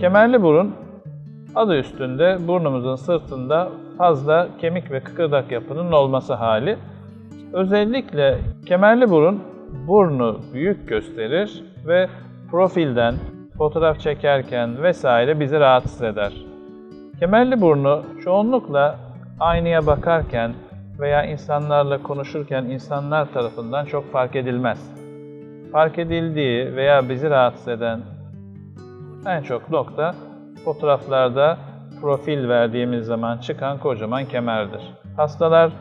Kemerli burun adı üstünde burnumuzun sırtında fazla kemik ve kıkırdak yapının olması hali. Özellikle kemerli burun burnu büyük gösterir ve profilden fotoğraf çekerken vesaire bizi rahatsız eder. Kemerli burnu çoğunlukla aynaya bakarken veya insanlarla konuşurken insanlar tarafından çok fark edilmez. Fark edildiği veya bizi rahatsız eden en çok nokta fotoğraflarda profil verdiğimiz zaman çıkan kocaman kemerdir. Hastalar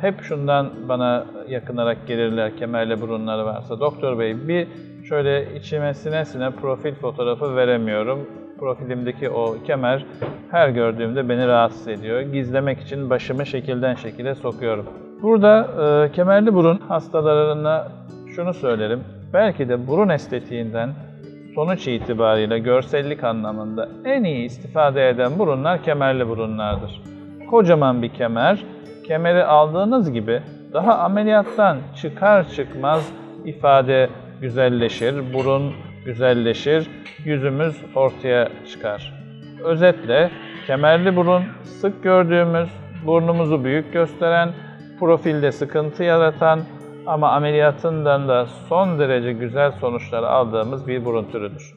hep şundan bana yakınarak gelirler kemerli burunları varsa. Doktor bey bir şöyle içime sine sine profil fotoğrafı veremiyorum. Profilimdeki o kemer her gördüğümde beni rahatsız ediyor. Gizlemek için başımı şekilden şekile sokuyorum. Burada e, kemerli burun hastalarına şunu söylerim. Belki de burun estetiğinden sonuç itibariyle görsellik anlamında en iyi istifade eden burunlar kemerli burunlardır. Kocaman bir kemer, kemeri aldığınız gibi daha ameliyattan çıkar çıkmaz ifade güzelleşir, burun güzelleşir, yüzümüz ortaya çıkar. Özetle kemerli burun sık gördüğümüz, burnumuzu büyük gösteren, profilde sıkıntı yaratan ama ameliyatından da son derece güzel sonuçlar aldığımız bir burun türüdür.